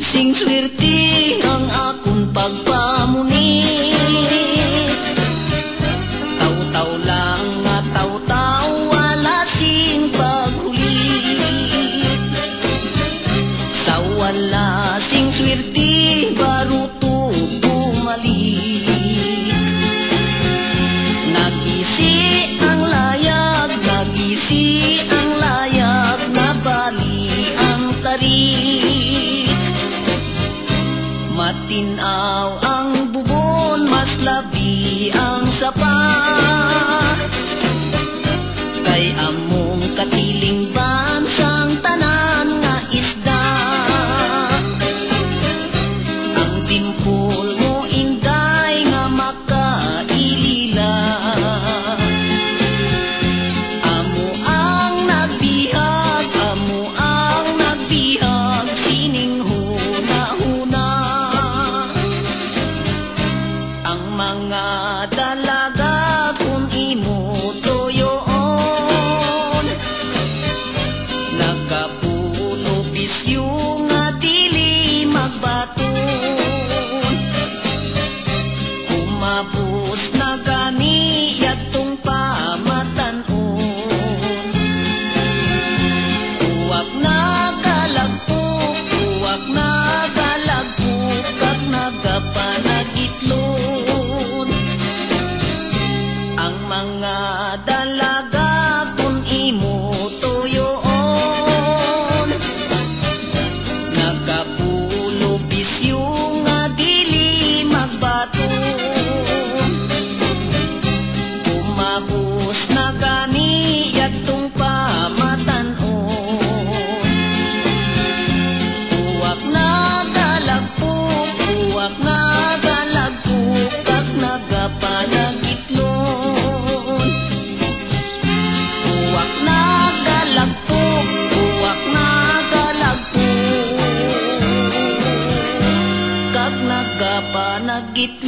Sing swerte ang akong pagpamunit Taw-taw lang at taw-taw wala sing paghulit Sa wala sing swerte baro to pumalit Nagisi ang layag, nagisi ang layag na bali ang tarik Malinaw ang bubon, mas labi ang sapat mga dalaga. nagit